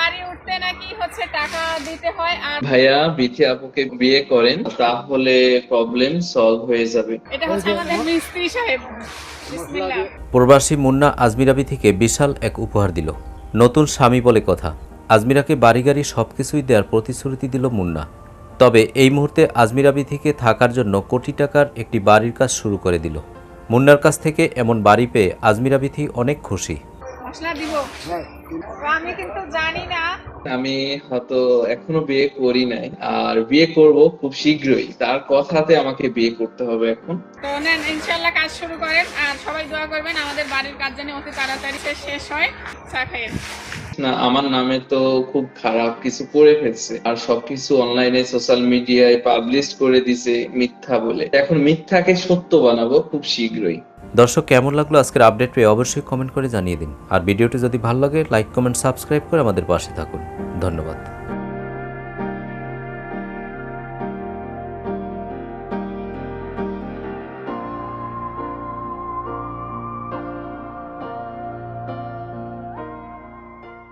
বাড়ি উঠতে নাকি হচ্ছে টাকা দিতে হয় আর ভাইয়া বিথি আপুকে বিয়ে করেন তাহলে প্রবলেম সলভ হয়ে যাবে। এটা হচ্ছে আমাদের মিস্ত্রি সাহেব। প্রবাসী মুন্না আজমিরাবি থেকে বিশাল এক উপহার দিল। নতুন স্বামী বলে কথা। আজমিরাকে বাড়ি গাড়ি সব কিছুই দেওয়ার প্রতিশ্রুতি দিল মুন্না। তবে এই মুহূর্তে আজমিরাবি থেকে থাকার জন্য কোটি টাকার একটি বাড়ির কাজ শুরু করে দিল। মুন্নার কাছ থেকে এমন বাড়ি পেয়ে আজমিরাবিথি অনেক খুশি। মশলা দিব। আমি কিন্তু জানি না। আমি হয়তো এখনও বিয়ে করি নাই আর বিয়ে করব খুব শীঘ্রই। তার কথাতে আমাকে বিয়ে করতে হবে এখন। তো নেন ইনশাল্লাহ কাজ শুরু করেন আর সবাই দোয়া করবেন আমাদের বাড়ির কাজ যেন অতি তাড়াতাড়ি শেষ হয়। চা খাইয়েন না, আমার নামে তো খুব খারাপ কিছু করে ফেলছে। আর সবকিছু অনলাইনে সোশ্যাল মিডিয়ায় পাবলিশ করে দিছে মিথ্যা বলে। এখন মিথ্যাকে সত্য বানাবো খুব শীঘ্রই। দর্শক, কেমন লাগল আজকের আপডেট পেয়ে অবশ্যই কমেন্ট করে জানিয়ে দিন। আর ভিডিওটি যদি ভালো লাগে লাইক কমেন্ট সাবস্ক্রাইব করে আমাদের পাশে থাকুন। ধন্যবাদ।